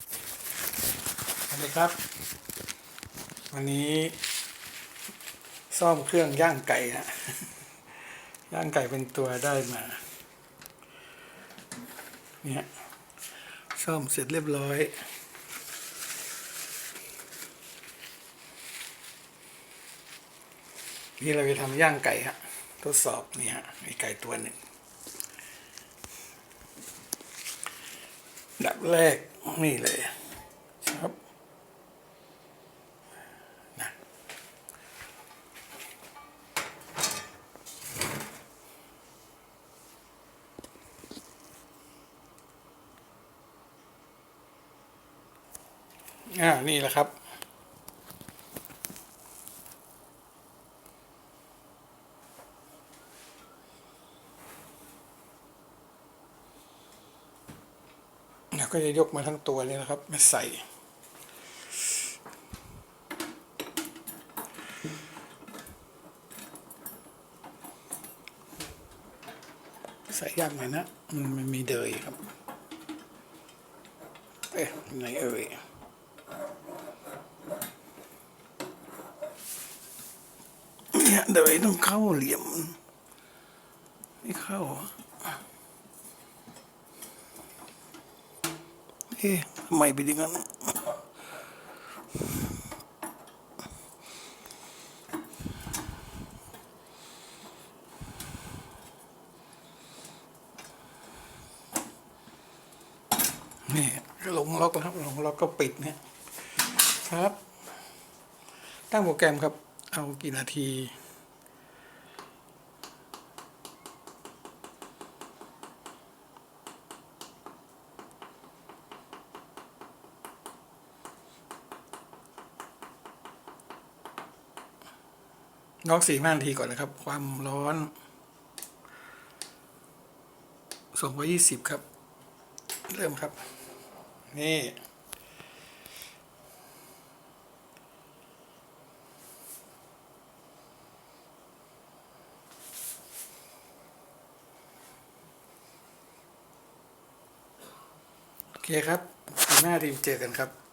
สวัสดีครับ วันนี้ซ่อมเครื่องย่างไก่ฮะย่างไก่เป็นตัวได้มาเนี่ยซ่อมเสร็จเรียบร้อยนี่เราจะทำย่างไก่ฮะทดสอบนี่ฮะมีไก่ตัวหนึ่ง ดับแรกนี่เลยครับนะอ่านี่แหละครับ แล้วก็จะยกมาทั้งตัวเลยนะครับ มาใส่ ใส่ยากหน่อยนะ มันมีเดยครับ เอ๊ะไหนเอ่ยเนี่ยเดยต้องเข้าเหลี่ยม ไม่เข้าอ๊ะ ทำไมเป็นอย่างนั้นนี่ก็ลงล็อกแล้วครับลงล็อกก็ปิดเนี่ยครับ ตั้งโปรแกรมครับ เอากี่นาที น็อกสี่ห้านาทีก่อนนะครับ ความร้อนสองร้อยี่สิบครับ เริ่มครับ นี่ โอเคครับสี่ห้าทีเจอกันครับ